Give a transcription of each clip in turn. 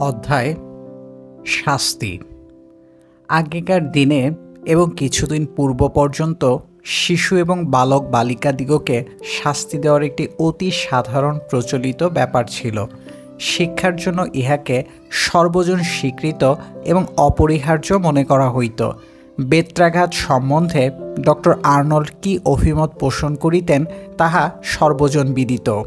অধ্যায়, শাস্তি। আগেকার দিনে এবং কিছুদিন পূর্ব পর্যন্ত শিশু এবং বালক বালিকাদিগকে শাস্তি দেওয়ার একটি অতি সাধারণ প্রচলিত ব্যাপার ছিল। শিক্ষার জন্য ইহাকে সর্বজন স্বীকৃত এবং অপরিহার্য মনে করা হইত। বেত্রাঘাত সম্বন্ধে ডক্টর আর্নল্ড কি অভিমত পোষণ করিতেন, তাহা সর্বজন বিদিত।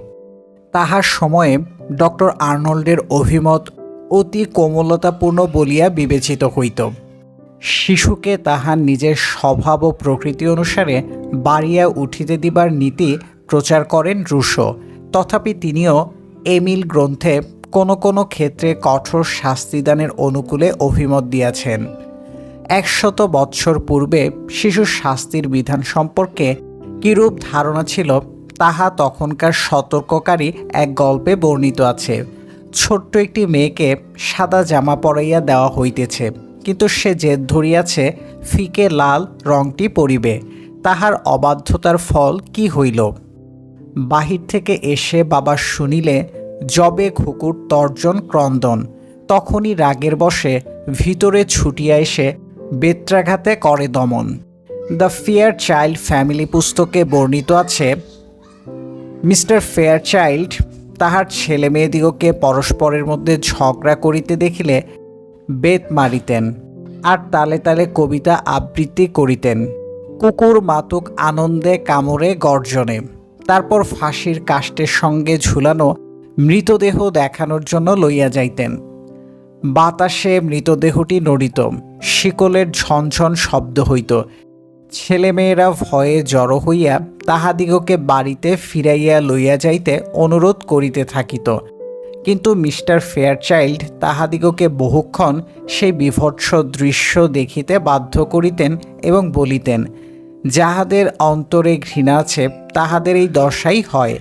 তাহার সময়ে ডক্টর আর্নল্ডের অভিমত অতি কোমলতাপূর্ণ বলিয়া বিবেচিত হইত। শিশুকে তাহার নিজের স্বভাব ও প্রকৃতি অনুসারে বাড়িয়া উঠিতে দিবার নীতি প্রচার করেন রুশো। তথাপি তিনিও এমিল গ্রন্থে কোনো কোনো ক্ষেত্রে কঠোর শাস্তিদানের অনুকূলে অভিমত দিয়াছেন। একশত বৎসর পূর্বে শিশুর শাস্তির বিধান সম্পর্কে কিরূপ ধারণা ছিল তাহা তখনকার সতর্ককারী এক গল্পে বর্ণিত আছে। ছোট্ট একটি মেয়েকে সাদা জামা পরাইয়া দেওয়া হইতেছে, কিন্তু সে জেদ ধরিয়াছে, ফিকে লাল রংটি পরিবে, তাহার অবাধ্যতার ফল কি হইল? বাহির থেকে এসে বাবা শুনিলে, জবে খুকুর তর্জন ক্রন্দন। তখনই রাগের বসে ভিতরে ছুটিয়া এসে বেত্রাঘাতে করে দমন। দ্য ফিয়ার চাইল্ড ফ্যামিলি পুস্তকে বর্ণিত আছে মিস্টার ফেয়ারচাইল্ড তাহার ছেলে মেয়েদিগকে পরস্পরের মধ্যে ঝগড়া করিতে দেখিলে বেত মারিতেন আর তালে তালে কবিতা আবৃত্তি করিতেন। কুকুর মাতুক আনন্দে কামড়ে গর্জনে, তারপর ফাঁসির কাষ্টের সঙ্গে ঝুলানো মৃতদেহ দেখানোর জন্য লইয়া যাইতেন। বাতাসে মৃতদেহটি নড়িত, শিকলের ঝনঝন শব্দ হইত ছেলেমেয়েরা ভয়ে জড়ো হইয়া তাহাদিগকে বাড়িতে ফিরাইয়া লইয়া যাইতে অনুরোধ করিতে থাকিত। কিন্তু মিস্টার ফেয়ারচাইল্ড তাহাদিগকে বহুক্ষণ সেই বিভৎস দৃশ্য দেখিতে বাধ্য করিতেন এবং বলিতেন, যাহাদের অন্তরে ঘৃণা আছে, তাহাদের এই দশাই হয়।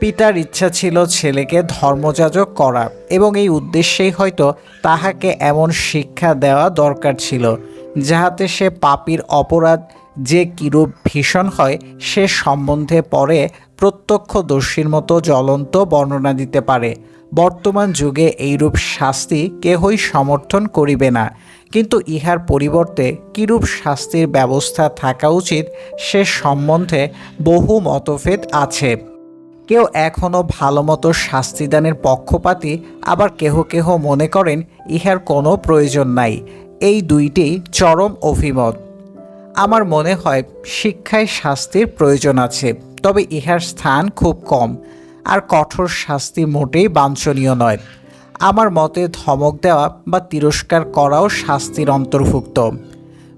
পিতার ইচ্ছা ছিল ছেলেকে ধর্মযাজক করা এবং এই উদ্দেশ্যেই হয়তো তাহাকে এমন শিক্ষা দেওয়া দরকার ছিল। যাহাতে সে পাপির অপরাধ যে কিরূপ ভীষণ হয়, সে সম্বন্ধে পরে প্রত্যক্ষ প্রত্যক্ষদর্শীর মতো জ্বলন্ত বর্ণনা দিতে পারে। বর্তমান যুগে এইরূপ শাস্তি কেহই সমর্থন করিবে না। কিন্তু ইহার পরিবর্তে কিরূপ শাস্তির ব্যবস্থা থাকা উচিত, সে সম্বন্ধে বহু মতভেদ আছে। কেউ এখনও ভালো মতো শাস্তিদানের পক্ষপাতী, আবার কেহ কেহ মনে করেন, ইহার কোনো প্রয়োজন নাই। এই দুইটি চরম অভিমত। আমার মনে হয় শিক্ষায় শাস্তির প্রয়োজন আছে, তবে ইহার স্থান খুব কম, আর কঠোর শাস্তি মোটেই বাঞ্ছনীয় নয়। আমার মতে ধমক দেওয়া বা তিরস্কার করাও শাস্তির অন্তর্ভুক্ত।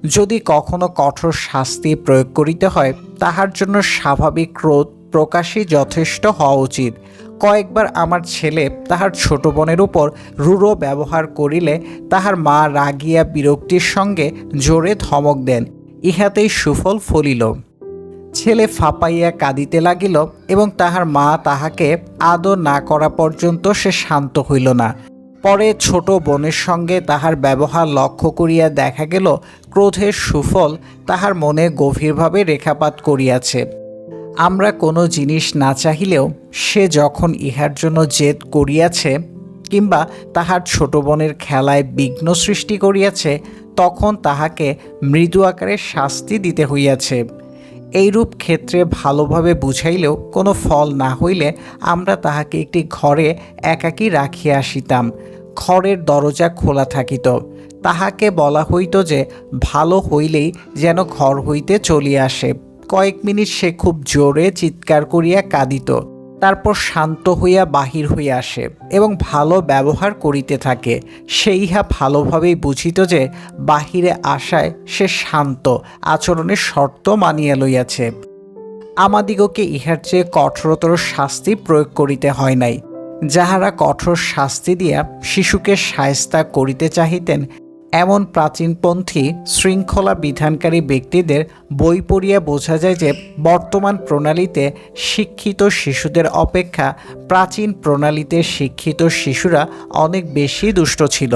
যদি কখনো কঠোর শাস্তি প্রয়োগ করিতে হয়, তাহার জন্য স্বাভাবিক ক্রোধ প্রকাশই যথেষ্ট হওয়া উচিত কয়েকবার আমার ছেলে তাহার ছোট বোনের উপর রূঢ় ব্যবহার করিলে তাহার মা রাগিয়া বিরক্তির সঙ্গে জোরে ধমক দেন, ইহাতেই সুফল ফলিল। ছেলে ফাপাইয়া কাঁদিতে লাগিল এবং তাহার মা তাহাকে আদর না করা পর্যন্ত সে শান্ত হইল না। পরে ছোট বোনের সঙ্গে তাহার ব্যবহার লক্ষ্য করিয়া দেখা গেল, ক্রোধের সুফল তাহার মনে গভীরভাবে রেখাপাত করিয়াছে। আমরা কোনো জিনিস না চাহিলেও সে যখন ইহার জন্য জেদ করিয়াছে কিংবা তাহার ছোট বোনের খেলায় বিঘ্ন সৃষ্টি করিয়াছে, তখন তাহাকে মৃদু আকারে শাস্তি দিতে হইয়াছে। এইরূপ ক্ষেত্রে ভালোভাবে বুঝাইলেও কোনো ফল না হইলে আমরা তাহাকে একটি ঘরে একাকী রাখিয়া আসিতাম। ঘরের দরজা খোলা থাকিত। তাহাকে বলা হইত যে, ভালো হইলেই যেন ঘর হইতে চলিয়া আসে। কয়েক মিনিট সে খুব জোরে চিৎকার করিয়া কাঁদিত। তারপর শান্ত হইয়া বাহির হইয়া আসে এবং ভালো ব্যবহার করিতে থাকে। সে ইহা ভালোভাবেই বুঝিত যে, বাহিরে আসায় সে শান্ত, আচরণের শর্ত মানিয়া লইয়াছে। আমাদিগকে ইহার চেয়ে কঠোরতর শাস্তি প্রয়োগ করিতে হয় নাই। যাহারা কঠোর শাস্তি দিয়া শিশুকে সায়স্তা করিতে চাহিতেন এমন প্রাচীনপন্থী শৃঙ্খলা বিধানকারী ব্যক্তিদের বই পড়িয়া বোঝা যায় যে বর্তমান প্রণালীতে শিক্ষিত শিশুদের অপেক্ষা প্রাচীন প্রণালীতে শিক্ষিত শিশুরা অনেক বেশি দুষ্ট ছিল।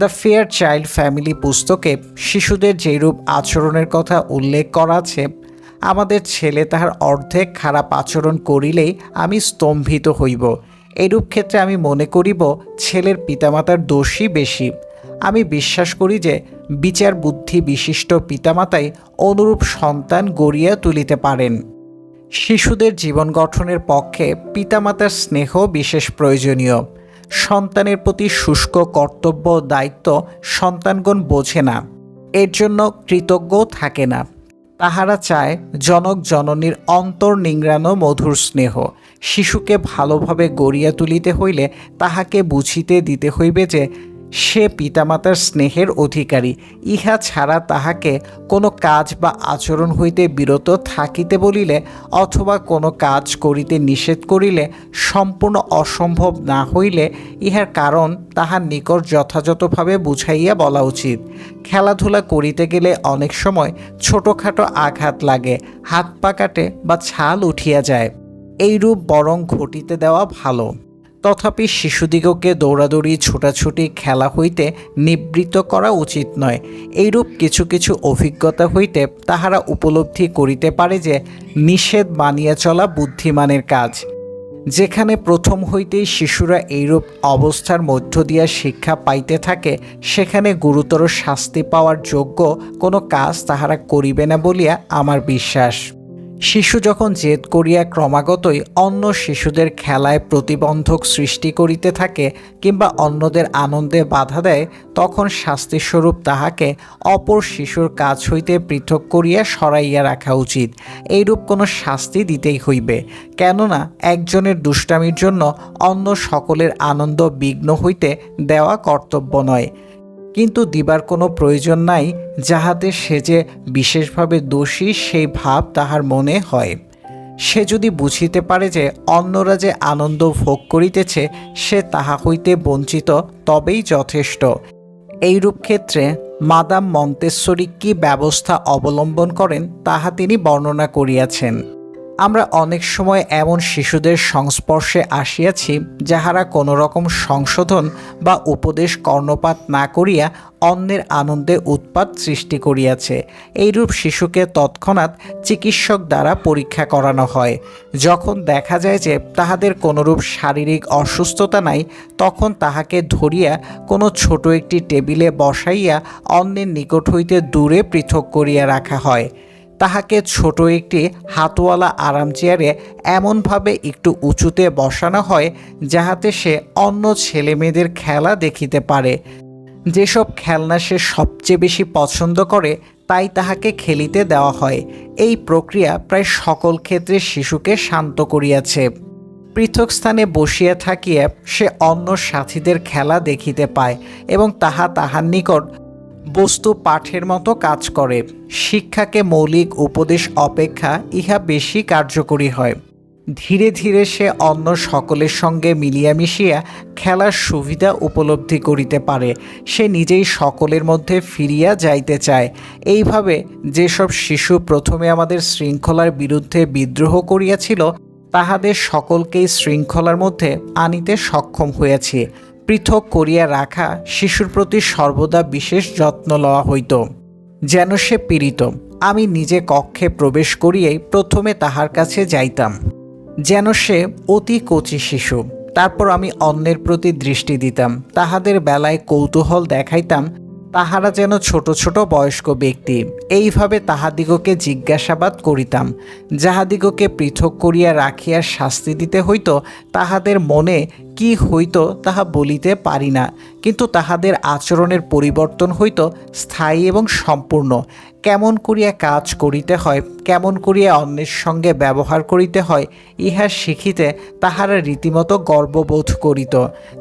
দ্য ফেয়ার চাইল্ড ফ্যামিলি পুস্তকে শিশুদের যেরূপ আচরণের কথা উল্লেখ করা আছে, আমাদের ছেলে তাহার অর্ধেক খারাপ আচরণ করিলেই আমি স্তম্ভিত হইব। এরূপ ক্ষেত্রে আমি মনে করিব, ছেলের পিতামাতার দোষই বেশি। আমি বিশ্বাস করি যে বিচার বুদ্ধি বিশিষ্ট পিতামাতাই অনুরূপ সন্তান গড়িয়া তুলিতে পারেন। শিশুদের জীবন গঠনের পক্ষে পিতামাতার স্নেহ বিশেষ প্রয়োজনীয়। সন্তানের প্রতি শুষ্ক কর্তব্য দায়িত্ব সন্তানগণ বোঝে না। এর জন্য কৃতজ্ঞ থাকে না। তাহারা চায় জনক জননীর অন্তর নিংড়ানো মধুর স্নেহ। শিশুকে ভালোভাবে গড়িয়া তুলিতে হইলে তাহাকে বুঝিতে দিতে হইবে যে সে পিতামাতার স্নেহের অধিকারী। ইহা ছাড়া তাহাকে কোনো কাজ বা আচরণ হইতে বিরত থাকিতে বলিলে অথবা কোনো কাজ করিতে নিষেধ করিলে সম্পূর্ণ অসম্ভব না হইলে ইহার কারণ তাহার নিকট যথাযথভাবে বুঝাইয়া বলা উচিত। খেলাধুলা করিতে গেলে অনেক সময় ছোটোখাটো আঘাত লাগে, হাত পা কাটে বা ছাল উঠিয়া যায়। এইরূপ বরং ঘটিতে দেওয়া ভালো। তথাপি শিশুদিগকে দৌড়াদৌড়ি, ছোটাছুটি, খেলা হইতে নিবৃত্ত করা উচিত নয়। এইরূপ কিছু কিছু অভিজ্ঞতা হইতে তাহারা উপলব্ধি করিতে পারে যে, নিষেধ মানিয়া চলা বুদ্ধিমানের কাজ। যেখানে প্রথম হইতেই শিশুরা এইরূপ অবস্থার মধ্য দিয়া শিক্ষা পাইতে থাকে, সেখানে গুরুতর শাস্তি পাওয়ার যোগ্য কোনো কাজ তাহারা করিবে না বলিয়া আমার বিশ্বাস। শিশু যখন জেদ করিয়া ক্রমাগতই অন্য শিশুদের খেলায় প্রতিবন্ধক সৃষ্টি করিতে থাকে কিংবা অন্যদের আনন্দে বাধা দেয়, তখন শাস্তিস্বরূপ তাহাকে অপর শিশুর কাজ হইতে পৃথক করিয়া সরাইয়া রাখা উচিত। এইরূপ কোনো শাস্তি দিতেই হইবে। কেননা, একজনের দুষ্টামির জন্য অন্য সকলের আনন্দ বিঘ্ন হইতে দেওয়া কর্তব্য নয়। কিন্তু দিবার কোনো প্রয়োজন নাই, যাহাতে সে যে বিশেষভাবে দোষী, সেই ভাব তাহার মনে হয়। সে যদি বুঝিতে পারে যে অন্যরা যে আনন্দ ভোগ করিতেছে, সে তাহা হইতে বঞ্চিত তবেই যথেষ্ট। এইরূপ ক্ষেত্রে মাদাম মন্তেশ্বরী কি ব্যবস্থা অবলম্বন করেন, তাহা তিনি বর্ণনা করিয়াছেন। আমরা অনেক সময় এমন শিশুদের সংস্পর্শে আসিয়াছি যাহারা কোনো রকম সংশোধন বা উপদেশ কর্ণপাত না করিয়া অন্যের আনন্দে উৎপাত সৃষ্টি করিয়াছে। এইরূপ শিশুকে তৎক্ষণাৎ চিকিৎসক দ্বারা পরীক্ষা করানো হয়। যখন দেখা যায় যে তাহাদের কোনোরূপ শারীরিক অসুস্থতা নাই, তখন তাহাকে ধরিয়া কোনো ছোট একটি টেবিলে বসাইয়া অন্যের নিকট হইতে দূরে পৃথক করিয়া রাখা হয়। তাহাকে ছোট একটি হাতওয়ালা আরাম চেয়ারে এমনভাবে একটু উঁচুতে বসানো হয় যাহাতে সে অন্য ছেলেমেয়েদের খেলা দেখিতে পারে। যেসব খেলনা সে সবচেয়ে বেশি পছন্দ করে, তাই তাহাকে খেলিতে দেওয়া হয়। এই প্রক্রিয়া প্রায় সকল ক্ষেত্রে শিশুকে শান্ত করিয়াছে। পৃথক স্থানে বসিয়া থাকিয়া সে অন্য সাথীদের খেলা দেখিতে পায় এবং তাহা তাহার নিকট বস্তু পাঠের মতো কাজ করে। শিক্ষাকে মৌলিক উপদেশ অপেক্ষা ইহা বেশি কার্যকরী হয়। ধীরে ধীরে সে অন্য সকলের সঙ্গে মিলিয়া মিশিয়া খেলার সুবিধা উপলব্ধি করিতে পারে। সে নিজেই সকলের মধ্যে ফিরিয়া যাইতে চায়। এইভাবে যেসব শিশু প্রথমে আমাদের শৃঙ্খলার বিরুদ্ধে বিদ্রোহ করিয়াছিল, তাহাদের সকলকেই শৃঙ্খলার মধ্যে আনিতে সক্ষম হইয়াছি। পৃথক করিয়া রাখা শিশুর প্রতি সর্বদা বিশেষ যত্ন লওয়া হইত, যেন সে পীড়িত। আমি নিজে কক্ষে প্রবেশ করিয়েই প্রথমে তাহার কাছে যাইতাম, যেন সে অতি কচি শিশু। তারপর আমি অন্যের প্রতি দৃষ্টি দিতাম, তাহাদের বেলায় কৌতূহল দেখাইতাম, তাহারা যেন ছোট ছোট বয়স্ক ব্যক্তি। এইভাবে তাহাদিগকে জিজ্ঞাসাবাদ করিতাম, যাহাদিগকে পৃথক করিয়া রাখিয়া শাস্তি দিতে হইত, তাহাদের মনে কি হইত তাহা বলিতে পারি না, কিন্তু তাহাদের আচরণের পরিবর্তন হইত স্থায়ী এবং সম্পূর্ণ। কেমন করিয়া কাজ করিতে হয়, কেমন করিয়া অন্যের সঙ্গে ব্যবহার করিতে হয়, ইহা শিখিতে তাহারা রীতিমতো গর্ববোধ করিত।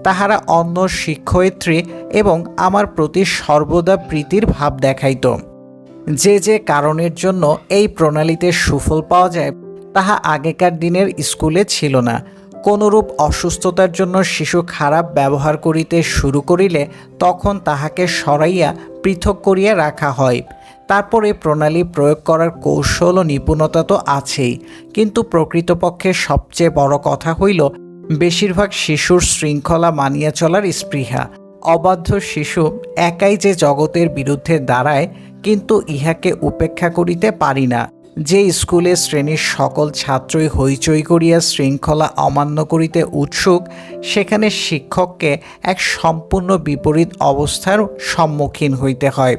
তাহারা অন্য শিক্ষয়িত্রী এবং আমার প্রতি সর্বদা প্রীতির ভাব দেখাইত। যে যে কারণের জন্য এই প্রণালীতে সুফল পাওয়া যায়, তাহা আগেকার দিনের স্কুলে ছিল না। কোনরূপ অসুস্থতার জন্য শিশু খারাপ ব্যবহার করিতে শুরু করিলে তখন তাহাকে সরাইয়া পৃথক করিয়া রাখা হয়। তারপরে প্রণালী প্রয়োগ করার কৌশল ও নিপুণতা তো আছেই। কিন্তু প্রকৃতপক্ষে সবচেয়ে বড় কথা হইল, বেশিরভাগ শিশুর শৃঙ্খলা মানিয়া চলার স্পৃহা। অবাধ্য শিশু একাই যে জগতের বিরুদ্ধে দাঁড়ায়, কিন্তু ইহাকে উপেক্ষা করিতে পারি না। যে স্কুলে শ্রেণির সকল ছাত্রই হইচই করিয়া শৃঙ্খলা অমান্য করিতে উৎসুক, সেখানে শিক্ষককে এক সম্পূর্ণ বিপরীত অবস্থার সম্মুখীন হইতে হয়।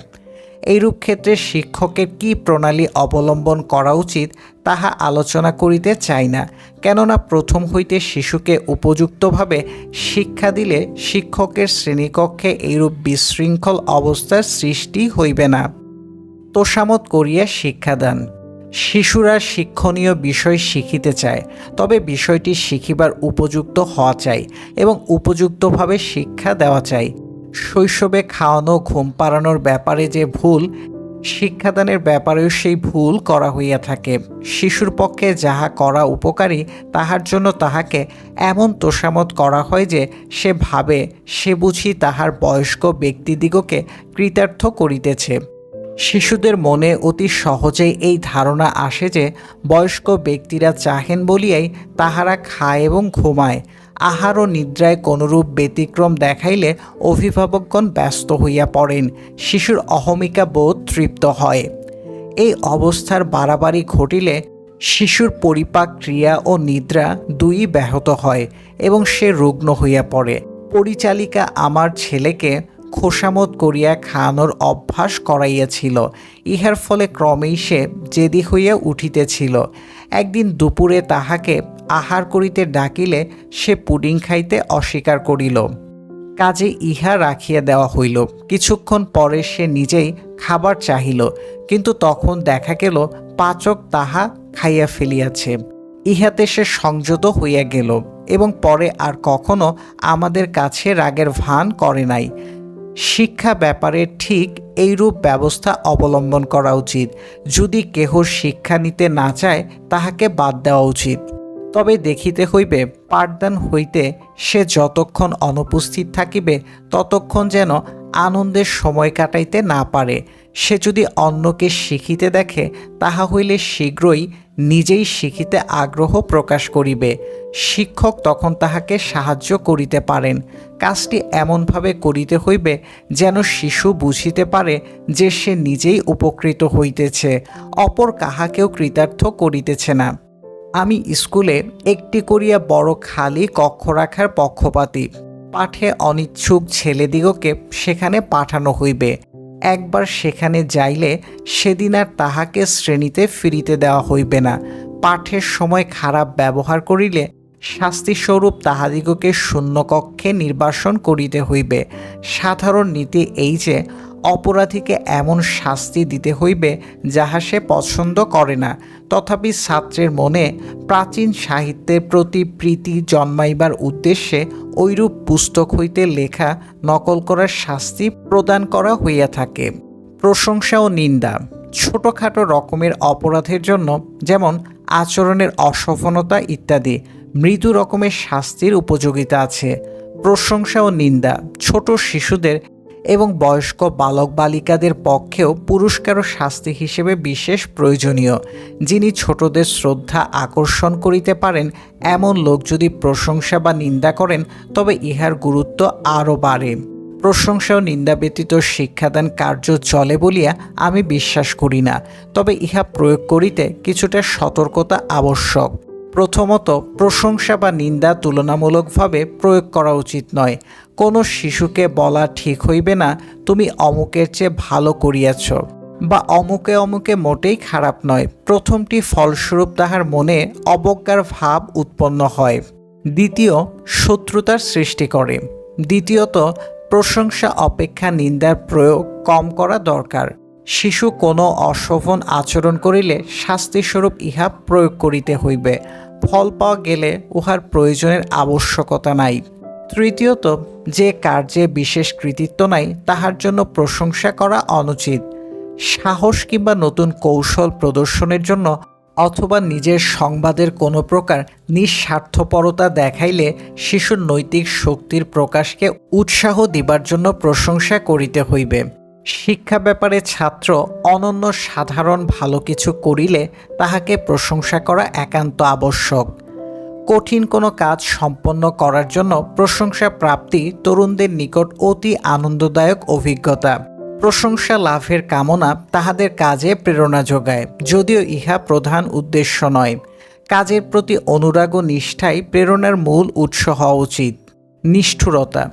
এইরূপ ক্ষেত্রে শিক্ষকের কি প্রণালী অবলম্বন করা উচিত, তাহা আলোচনা করিতে চাই না। কেননা প্রথম হইতে শিশুকে উপযুক্তভাবে শিক্ষা দিলে শিক্ষকের শ্রেণীকক্ষে এইরূপ বিশৃঙ্খল অবস্থার সৃষ্টি হইবে না। তোষামত করিয়া শিক্ষাদান। শিশুরা শিক্ষণীয় বিষয় শিখিতে চায়, তবে বিষয়টি শিখিবার উপযুক্ত হওয়া চাই এবং উপযুক্তভাবে শিক্ষা দেওয়া চাই। শৈশবে খাওয়ানো, ঘুম পাড়ানোর ব্যাপারে যে ভুল, শিক্ষাদানের ব্যাপারেও সেই ভুল করা হইয়া থাকে। শিশুর পক্ষে যাহা করা উপকারী, তাহার জন্য তাহাকে এমন তোষামত করা হয় যে সে ভাবে, সে বুঝি তাহার বয়স্ক ব্যক্তিদিগকে কৃতার্থ করিতেছে। শিশুদের মনে অতি সহজেই এই ধারণা আসে যে বয়স্ক ব্যক্তিরা চাহেন বলিয়াই তাহারা খায় এবং ঘুমায়। আহার ও নিদ্রায় কোনরূপ ব্যতিক্রম দেখাইলে অভিভাবকগণ ব্যস্ত হইয়া পড়েন, শিশুর অহমিকা বোধ তৃপ্ত হয়। এই অবস্থার বাড়াবাড়ি ঘটিলে শিশুর পরিপাক ক্রিয়া ও নিদ্রা দুই ব্যাহত হয় এবং সে রুগ্ন হইয়া পড়ে। পরিচালিকা আমার ছেলেকে খোসামত করিয়া খাওয়ানোর অভ্যাস করাইয়াছিল। ইহার ফলে ক্রমেই সে জেদি হইয়া উঠিতেছিল। একদিন দুপুরে তাহাকে আহার করিতে ডাকিলে সে পুডিং খাইতে অস্বীকার করিল। কাজে ইহা রাখিয়া দেওয়া হইল। কিছুক্ষণ পরে সে নিজেই খাবার চাহিল, কিন্তু তখন দেখা গেল পাচক তাহা খাইয়া ফেলিয়াছে। ইহাতে সে সংযত হইয়া গেল এবং পরে আর কখনো আমাদের কাছে রাগের ভান করে নাই। শিক্ষা ব্যাপারে ঠিক এইরূপ ব্যবস্থা অবলম্বন করা উচিত। যদি কেহ শিক্ষা নিতে না চায়, তাহাকে বাদ দেওয়া উচিত। তবে দেখিতে হইবে, পাঠদান হইতে সে যতক্ষণ অনুপস্থিত থাকিবে, ততক্ষণ যেন আনন্দের সময় কাটাইতে না পারে। সে যদি অন্যকে শিখিতে দেখে, তাহা হইলে শীঘ্রই নিজেই শিখিতে আগ্রহ প্রকাশ করিবে। শিক্ষক তখন তাহাকে সাহায্য করিতে পারেন। কাজটি এমনভাবে করিতে হইবে যেন শিশু বুঝিতে পারে যে সে নিজেই উপকৃত হইতেছে, অপর কাহাকেও কৃতার্থ করিতেছে না। আমি স্কুলে একটি করিয়া বড় খালি কক্ষ রাখার পক্ষপাতী। পাঠে অনিচ্ছুক ছেলেদিগকে সেখানে পাঠানো হইবে। একবার সেখানে যাইলে সেদিন আর তাহাকে শ্রেণীতে ফিরিতে দেওয়া হইবে না। পাঠের সময় খারাপ ব্যবহার করিলে শাস্তিস্বরূপ তাহাদিগকে শূন্যকক্ষে নির্বাসন করিতে হইবে। সাধারণ নীতি এই যে অপরাধীকে এমন শাস্তি দিতে হইবে যাহা সে পছন্দ করে না। তথাপি ছাত্রের মনে প্রাচীন সাহিত্যের প্রতি প্রীতি জন্মাইবার উদ্দেশ্যে ঐরূপ পুস্তক হইতে লেখা নকল করার শাস্তি প্রদান করা হইয়া থাকে। প্রশংসা ও নিন্দা ছোটোখাটো রকমের অপরাধের জন্য যেমন আচরণের অসফলতা ইত্যাদি মৃদু রকমের শাস্তির উপযোগিতা আছে। প্রশংসা ও নিন্দা ছোট শিশুদের এবং বয়স্ক বালক বালিকাদের পক্ষেও পুরস্কার ও শাস্তি হিসেবে বিশেষ প্রয়োজনীয়। যিনি ছোটদের শ্রদ্ধা আকর্ষণ করিতে পারেন, এমন লোক যদি প্রশংসা বা নিন্দা করেন, তবে ইহার গুরুত্ব আরও বাড়ে। প্রশংসা ও নিন্দা ব্যতীত শিক্ষাদান কার্য চলে বলিয়া আমি বিশ্বাস করি না, তবে ইহা প্রয়োগ করিতে কিছুটা সতর্কতা আবশ্যক। প্রথমত প্রশংসা বা নিন্দা তুলনামূলকভাবে প্রয়োগ করা উচিত নয়। কোনো শিশুকে বলা ঠিক হইবে না, তুমি অমুকের চেয়ে ভালো করিয়াছ বা অমুকে অমুকে মোটেই খারাপ নয়। প্রথমটি ফলস্বরূপ তাহার মনে অবজ্ঞার ভাব উৎপন্ন হয়। দ্বিতীয়, শত্রুতার সৃষ্টি করে। দ্বিতীয়ত, প্রশংসা, অপেক্ষা, নিন্দার প্রয়োগ কম করা দরকার। শিশু কোনো অশোভন আচরণ করিলে শাস্তিস্বরূপ ইহা প্রয়োগ করিতে হইবে। ফল পাওয়া গেলে উহার প্রয়োজনের আবশ্যকতা নাই। তৃতীয়ত, যে কার্যে বিশেষ কৃতিত্ব নাই, তাহার জন্য প্রশংসা করা অনুচিত। সাহস কিংবা নতুন কৌশল প্রদর্শনের জন্য অথবা নিজের সংবাদের কোনো প্রকার নিঃস্বার্থপরতা দেখাইলে শিশুর নৈতিক শক্তির প্রকাশকে উৎসাহ দিবার জন্য প্রশংসা করিতে হইবে। শিক্ষা ব্যাপারে ছাত্র অনন্য সাধারণ ভালো কিছু করিলে তাহাকে প্রশংসা করা একান্ত আবশ্যক। কঠিন কোনো কাজ সম্পন্ন করার জন্য প্রশংসা প্রাপ্তি তরুণদের নিকট অতি আনন্দদায়ক অভিজ্ঞতা। প্রশংসা লাভের কামনা তাহাদের কাজে প্রেরণা যোগায়, যদিও ইহা প্রধান উদ্দেশ্য নয়। কাজের প্রতি অনুরাগ ও নিষ্ঠাই প্রেরণার মূল উৎস হওয়া উচিত। নিষ্ঠুরতা।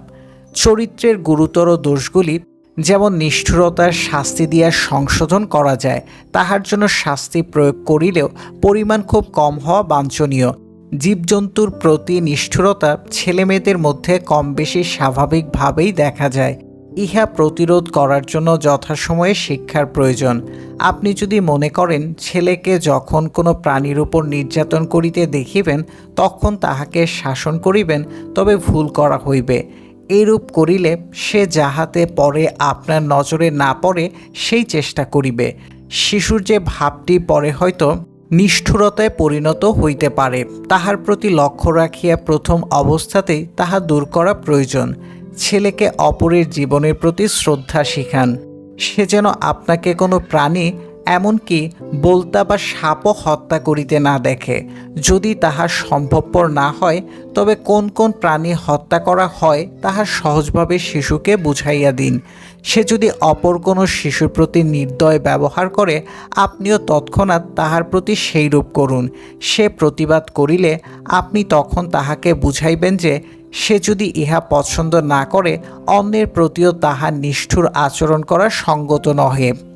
চরিত্রের গুরুতর দোষগুলি যেমন নিষ্ঠুরতার শাস্তি দিয়া সংশোধন করা যায়, তাহার জন্য শাস্তি প্রয়োগ করিলেও পরিমাণ খুব কম হওয়া বাঞ্ছনীয়। জীবজন্তুর প্রতি নিষ্ঠুরতা ছেলেমেয়েদের মধ্যে কম বেশি স্বাভাবিকভাবেই দেখা যায়। ইহা প্রতিরোধ করার জন্য যথাসময়ে শিক্ষার প্রয়োজন। আপনি যদি মনে করেন, ছেলেকে যখন কোনো প্রাণীর উপর নির্যাতন করিতে দেখিবেন, তখন তাহাকে শাসন করিবেন, তবে ভুল করা হইবে। এইরূপ করিলে সে যাহাতে পরে আপনার নজরে না পড়ে, সেই চেষ্টা করিবে। শিশুর যে ভাবটি পরে হয়তো নিষ্ঠুরতায় পরিণত হইতে পারে, তাহার প্রতি লক্ষ্য রাখিয়া প্রথম অবস্থাতেই তাহা দূর করা প্রয়োজন। ছেলেকে অপরের জীবনের প্রতি শ্রদ্ধা শিখান। সে যেন আপনাকে কোনো প্রাণী এমনকি বলতা বা সাপও হত্যা করিতে না দেখে। যদি তাহা সম্ভবপর না হয়, তবে কোন কোন প্রাণী হত্যা করা হয়, তাহা সহজভাবে শিশুকে বুঝাইয়া দিন। সে যদি অপর কোনো শিশুর প্রতি নির্দয় ব্যবহার করে, আপনিও তৎক্ষণাৎ তাহার প্রতি সেইরূপ করুন। সে প্রতিবাদ করিলে আপনি তখন তাহাকে বুঝাইবেন যে, সে যদি ইহা পছন্দ না করে, অন্যের প্রতিও তাহার নিষ্ঠুর আচরণ করা সঙ্গত নহে।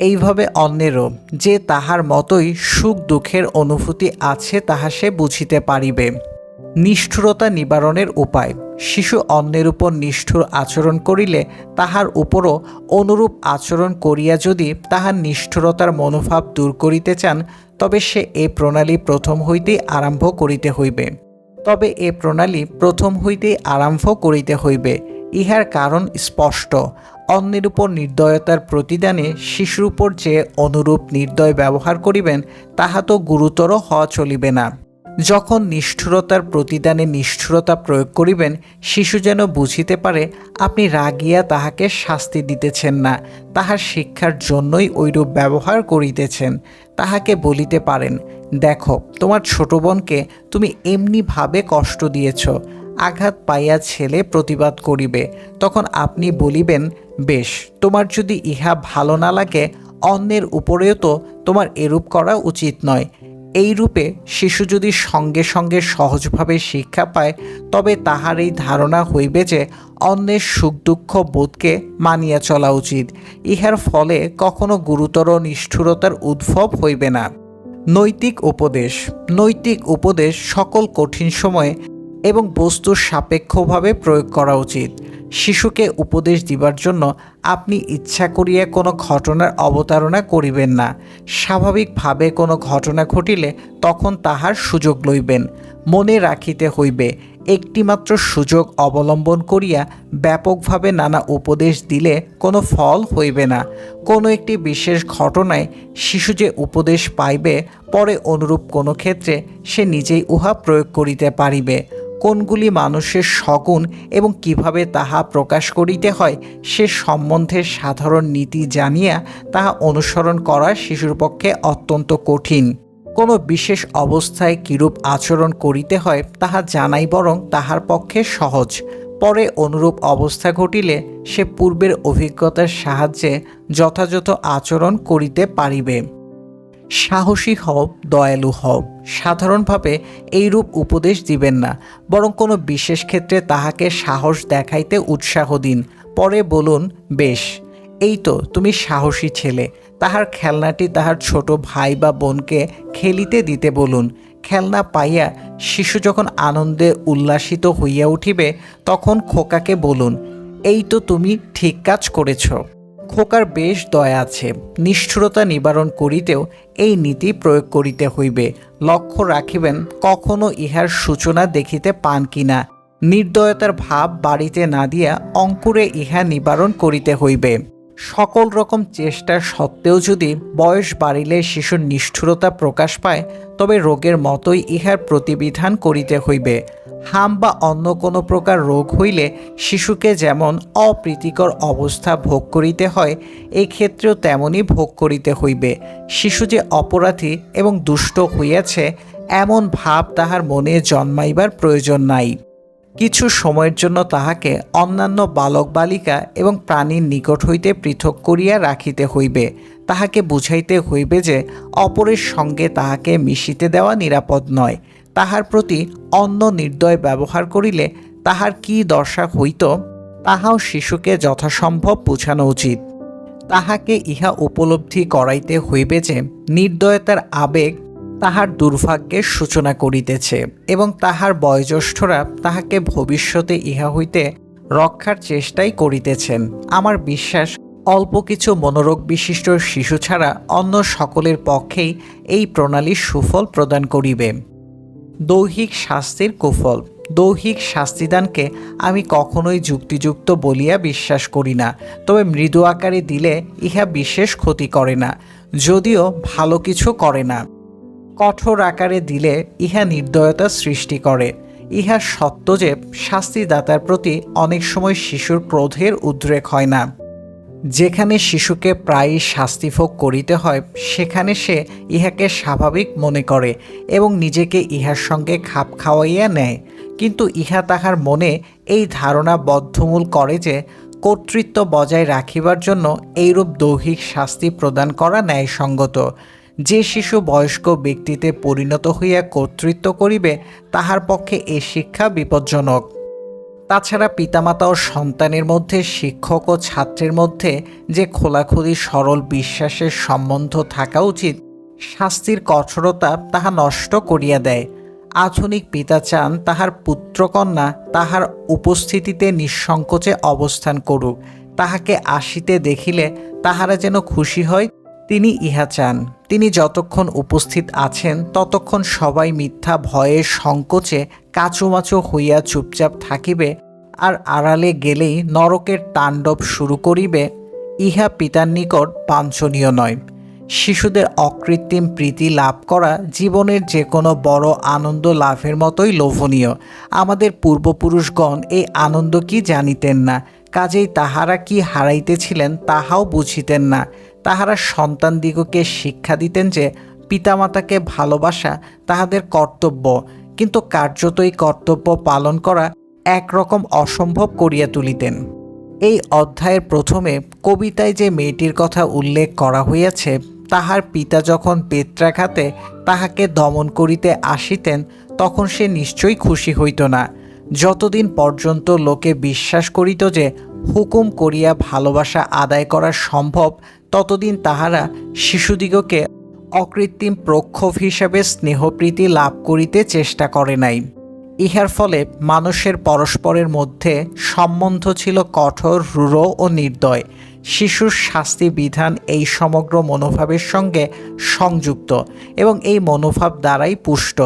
এইভাবে অন্যেরও যে তাহার মতোই সুখ দুঃখের অনুভূতি আছে তাহা সে বুঝিতে পারিবে। নিষ্ঠুরতা নিবারণের উপায়, শিশু অন্যের উপর নিষ্ঠুর আচরণ করিলে তাহার উপরও অনুরূপ আচরণ করিয়া যদি তাহার নিষ্ঠুরতার মনোভাব দূর করিতে চান, তবে সে এ প্রণালী প্রথম হইতেই আরম্ভ করিতে হইবে। তবে এ প্রণালী প্রথম হইতেই আরম্ভ করিতে হইবে, ইহার কারণ স্পষ্ট। অন্যের উপর নির্দয়তার প্রতিদানে শিশুর উপর যে অনুরূপ নির্দয় ব্যবহার করিবেন, তাহা তো গুরুতর হওয়া চলিবে না। যখন নিষ্ঠুরতার প্রতিদানে নিষ্ঠুরতা প্রয়োগ করিবেন, শিশু যেন বুঝিতে পারে, আপনি রাগিয়া তাহাকে শাস্তি দিতেছেন না, তাহার শিক্ষার জন্যই ঐরূপ ব্যবহার করিতেছেন, তাহাকে বলিতে পারেন, দেখো, তোমার ছোট বোনকে তুমি এমনিভাবে কষ্ট দিয়েছ আঘাত পাইয়া ছেলে প্রতিবাদ করিবে। তখন আপনি বলিবেন, বেশ, তোমার যদি ইহা ভালো না লাগে, অন্যের উপরেও তো তোমার এরূপ করা উচিত নয়। এই রূপে শিশু যদি সঙ্গে সঙ্গে সহজভাবে শিক্ষা পায়, তবে তাহার এই ধারণা হইবে যে অন্যের সুখ দুঃখ বোধকে মানিয়া চলা উচিত। ইহার ফলে কখনো গুরুতর নিষ্ঠুরতার উদ্ভব হইবে না। নৈতিক উপদেশ। নৈতিক উপদেশ সকল কঠিন সময়ে এবং বস্তুর সাপেক্ষভাবে প্রয়োগ করা উচিত। শিশুকে উপদেশ দিবার জন্য আপনি ইচ্ছা করিয়া কোনো ঘটনার অবতারণা করিবেন না। স্বাভাবিকভাবে কোনো ঘটনা ঘটিলে তখন তাহার সুযোগ লইবেন, মনে রাখিতে হইবে। একটিমাত্র সুযোগ অবলম্বন করিয়া ব্যাপকভাবে নানা উপদেশ দিলে কোনো ফল হইবে না। কোনো একটি বিশেষ ঘটনায় শিশু যে উপদেশ পাইবে, পরে অনুরূপ কোনো ক্ষেত্রে সে নিজেই উহা প্রয়োগ করিতে পারিবে। কোনগুলি মানুষের সগুণ এবং কীভাবে তাহা প্রকাশ করিতে হয়, সে সম্বন্ধে সাধারণ নীতি জানিয়া তাহা অনুসরণ করা শিশুর পক্ষে অত্যন্ত কঠিন। কোনো বিশেষ অবস্থায় কিরূপ আচরণ করিতে হয়, তাহা জানাই বরং তাহার পক্ষে সহজ। পরে অনুরূপ অবস্থা ঘটিলে সে পূর্বের অভিজ্ঞতার সাহায্যে যথাযথ আচরণ করিতে পারিবে। সাহসী হও, দয়ালু হও। সাধারণভাবে এইরূপ উপদেশ দিবেন না, বরং কোনো বিশেষ ক্ষেত্রে তাহাকে সাহস দেখাইতে উৎসাহ দিন। পরে বলুন, বেশ, এই তো তুমি সাহসী ছেলে। তাহার খেলনাটি তাহার ছোট ভাই বা বোনকে খেলিতে দিতে বলুন। খেলনা পাইয়া শিশু যখন আনন্দে উল্লাসিত হইয়া উঠিবে, তখন খোকাকে বলুন, এই তো তুমি ঠিক কাজ করেছ। খোকার বেশ দয়া আছে। নিষ্ঠুরতা নিবারণ করিতেও এই নীতি প্রয়োগ করিতে হইবে। লক্ষ্য রাখিবেন, কখনো ইহার সূচনা দেখিতে পান কিনা। নির্দয়তার ভাব বাড়িতে না দিয়া অঙ্কুরে ইহা নিবারণ করিতে হইবে। সকল রকম চেষ্টা সত্ত্বেও যদি বয়স বাড়িলে শিশুর নিষ্ঠুরতা প্রকাশ পায়, তবে রোগের মতোই ইহার প্রতিবিধান করিতে হইবে। হাম বা অন্য কোনো প্রকার রোগ হইলে শিশুকে যেমন অপ্রীতিকর অবস্থা ভোগ করিতে হয় এই ক্ষেত্রেও তেমনই ভোগ করিতে হইবে। শিশু যে অপরাধী এবং দুষ্ট হইয়াছে, এমন ভাব তাহার মনে জন্মাইবার প্রয়োজন নাই। কিছু সময়ের জন্য তাহাকে অন্যান্য বালক বালিকা এবং প্রাণীর নিকট হইতে পৃথক করিয়া রাখিতে হইবে। তাহাকে বুঝাইতে হইবে যে, অপরের সঙ্গে তাহাকে মিশিতে দেওয়া নিরাপদ নয়। তাহার প্রতি অন্য নির্দয় ব্যবহার করিলে তাহার কি দশা হইত, তাহাও শিশুকে যথাসম্ভব বুঝানো উচিত। তাহাকে ইহা উপলব্ধি করাইতে হইবে যে, নির্দয়তার আবেগ তাহার দুর্ভাগ্যের সূচনা করিতেছে এবং তাহার বয়োজ্যেষ্ঠরা তাহাকে ভবিষ্যতে ইহা হইতে রক্ষার চেষ্টাই করিতেছেন। আমার বিশ্বাস, অল্প কিছু মনোরোগ বিশিষ্ট শিশু ছাড়া অন্য সকলের পক্ষেই এই প্রণালী সুফল প্রদান করিবে। দৈহিক শাস্তির কুফল। দৈহিক শাস্তিদানকে আমি কখনোই যুক্তিযুক্ত বলিয়া বিশ্বাস করি না, তবে মৃদু আকারে দিলে ইহা বিশেষ ক্ষতি করে না, যদিও ভালো কিছু করে না। কঠোর আকারে দিলে ইহা নির্দয়তা সৃষ্টি করে। ইহা সত্য যে শাস্তিদাতার প্রতি অনেক সময় শিশুর ক্রোধের উদ্রেক হয় না। যেখানে শিশুকে প্রায়ই শাস্তিভোগ করিতে হয়, সেখানে সে ইহাকে স্বাভাবিক মনে করে এবং নিজেকে ইহার সঙ্গে খাপ খাওয়াইয়া নেয়। কিন্তু ইহা তাহার মনে এই ধারণা বদ্ধমূল করে যে, কর্তৃত্ব বজায় রাখিবার জন্য এইরূপ দৈহিক শাস্তি প্রদান করা ন্যায়সঙ্গত। যে শিশু বয়স্ক ব্যক্তিতে পরিণত হইয়া কর্তৃত্ব করিবে, তাহার পক্ষে এ শিক্ষা বিপজ্জনক। তাছাড়া পিতামাতা ও সন্তানের মধ্যে, শিক্ষক ও ছাত্রের মধ্যে যে খোলাখুলি সরল বিশ্বাসের সম্বন্ধ থাকা উচিত, শাস্তির কঠোরতা তাহা নষ্ট করিয়া দেয়। আধুনিক পিতা চান তাহার পুত্রকন্যা তাহার উপস্থিতিতে নিঃসংকোচে অবস্থান করুক, তাহাকে আসিতে দেখিলে তাহারা যেন খুশি হয় তিনি ইহা চান। তিনি যতক্ষণ উপস্থিত আছেন, ততক্ষণ সবাই মিথ্যা ভয়ে সংকোচে কাচুমাচু হইয়া চুপচাপ থাকিবে আর আড়ালে গেলেই নরকের তাণ্ডব শুরু করিবে। ইহা পিতার নিকট বাঞ্ছনীয় নয়। শিশুদের অকৃত্রিম প্রীতি লাভ করা জীবনের যে কোনো বড় আনন্দ লাভের মতোই লোভনীয়। আমাদের পূর্বপুরুষগণ এই আনন্দ কি জানিতেন না, কাজেই তাহারা কি হারাইতেছিলেন তাহাও বুঝিতেন না। তাহারা সন্তানদিগকে শিক্ষা দিতেন যে পিতামাতাকে ভালোবাসা তাহাদের কর্তব্য, কিন্তু কার্যতই কর্তব্য পালন করা একরকম অসম্ভব করিয়া তুলিতেন। এই অধ্যায়ের প্রথমে কবিতায় যে মেয়েটির কথা উল্লেখ করা হইয়াছে, তাহার পিতা যখন পেত্রাঘাতে তাহাকে দমন করিতে আসিতেন, তখন সে নিশ্চয়ই খুশি হইত না। যতদিন পর্যন্ত লোকে বিশ্বাস করিত যে হুকুম করিয়া ভালোবাসা আদায় করা সম্ভব ততদিন তাহারা শিশুদিগকে অকৃত্রিম প্রক্ষোভ হিসাবে স্নেহপ্রীতি লাভ করিতে চেষ্টা করে নাই। ইহার ফলে মানুষের পরস্পরের মধ্যে সম্বন্ধ ছিল কঠোর, রূঢ় ও নির্দয়। শিশুর শাস্তি বিধান এই সমগ্র মনোভাবের সঙ্গে সংযুক্ত এবং এই মনোভাব দ্বারাই পুষ্ট।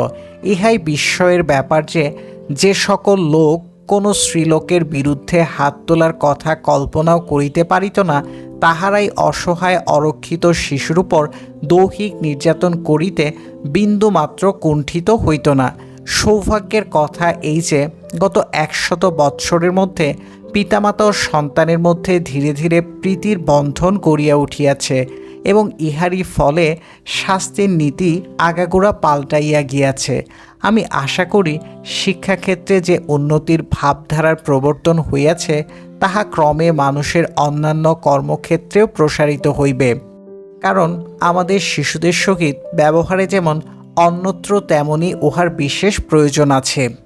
ইহাই বিস্ময়ের ব্যাপার যে যে সকল লোক কোনো স্ত্রীলোকের বিরুদ্ধে হাত তোলার কথা কল্পনাও করিতে পারিত না, তাহারাই অসহায় অরক্ষিত শিশুর উপর দৈহিক নির্যাতন করিতে বিন্দুমাত্র কুণ্ঠিত হইত না। সৌভাগ্যের কথা এই যে, গত একশত বৎসরের মধ্যে পিতামাতা ও সন্তানের মধ্যে ধীরে ধীরে প্রীতির বন্ধন গড়িয়া উঠিয়াছে। এবং ইহারই ফলে শাস্তির নীতি আগাগোড়া পাল্টাইয়া গিয়াছে। আমি আশা করি শিক্ষাক্ষেত্রে যে উন্নতির ভাবধারার প্রবর্তন হইয়াছে, তাহা ক্রমে মানুষের অন্যান্য কর্মক্ষেত্রেও প্রসারিত হইবে। কারণ আমাদের শিশুদের সহিত ব্যবহারে যেমন অন্যত্র তেমনি উহার বিশেষ প্রয়োজন আছে।